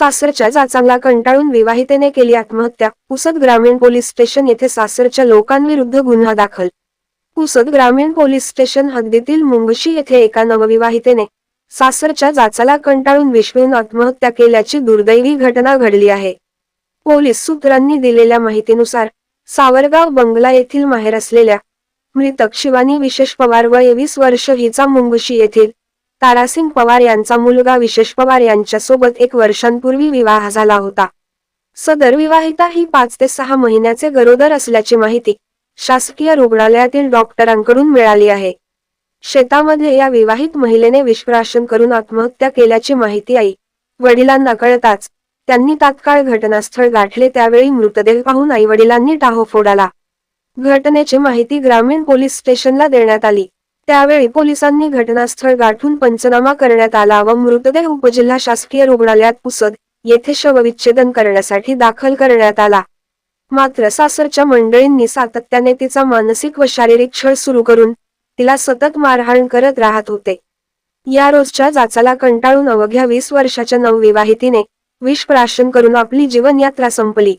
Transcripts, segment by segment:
सासरच्या जाचांना कंटाळून विवाहितेने केली आत्महत्या. पुसद ग्रामीण पोलीस स्टेशन येथे सासरच्या लोकांविरुद्ध गुन्हा दाखल. पुसद ग्रामीण पोलीस स्टेशन हद्दीतील मुंगशी येथे एका नवविवाहितेने सासरच्या जाचाला कंटाळून विश्वून आत्महत्या केल्याची दुर्दैवी घटना घडली आहे. पोलीस सूत्रांनी दिलेल्या माहितीनुसार सावरगाव बंगला येथील माहेर असलेल्या मृतक शिवानी विशेष पवार व एवीस वर्ष हिचा मुंगशी येथील तारासिंग पवार यांचा मुलगा विशेष पवार यांच्यासोबत एक वर्षांपूर्वी विवाह झाला होता. सदर विवाहिता ही पाच ते सहा महिन्याचे गरोदर असल्याची माहिती शासकीय रुग्णालयातील डॉक्टरांकडून मिळाली आहे. शेतामध्ये या विवाहित महिलेने विषप्राशन करून आत्महत्या केल्याची माहिती आई वडिलांना कळताच त्यांनी तात्काळ घटनास्थळ गाठले त्यावेळी मृतदेह पाहून आई वडिलांनी टाहो फोडाला. घटनेची माहिती ग्रामीण पोलीस स्टेशनला देण्यात आली. त्यावेळी पोलिसांनी घटनास्थळ गाठून पंचनामा करण्यात आला व मृतदेह उपजिल्हा शासकीय रुग्णालयात पुसद येथे शवविच्छेदन करण्यासाठी दाखल करण्यात आला. मात्र सासरच्या मंडळींनी सातत्याने तिचा मानसिक व शारीरिक छळ सुरू करून तिला सतत मारहाण करत राहत होते. या रोजच्या जाचाला कंटाळून अवघ्या वीस वर्षाच्या नवविवाहितीने विषप्राशन करून आपली जीवनयात्रा संपली.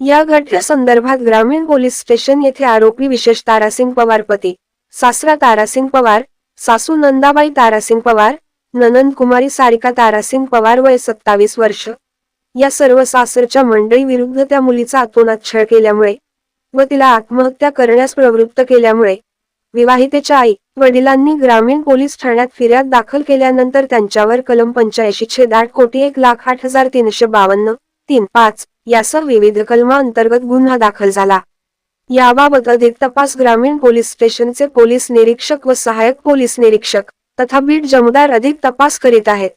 या घटनेसंदर्भात ग्रामीण पोलीस स्टेशन येथे आरोपी विशेष तारासिंग पवारपती सासरा तारासिंग पवार सासू नंदाबाई तारासिंग पवार ननंद कुमारी सारिका तारासिंग पवार वय सत्तावीस वर्ष. या सर्व सासरच्या मंडळी विरुद्ध त्या मुलीचा अतोनात छळ केल्यामुळे व तिला आत्महत्या करण्यास प्रवृत्त केल्यामुळे विवाहितेच्या आई वडिलांनी ग्रामीण पोलीस ठाण्यात फिर्याद दाखल केल्यानंतर त्यांच्यावर कलम पंच्याऐंशी छेद आठ कोटी एक लाख आठ हजार तीनशे बावन्न तीन पाच यासह विविध कलमा अंतर्गत गुन्हा दाखल झाला. याबाबत अधिक तपास ग्रामीण पोलीस स्टेशनचे पोलीस निरीक्षक व सहाय्यक पोलीस निरीक्षक तथा बीट जमदार अधिक तपास करीत आहेत.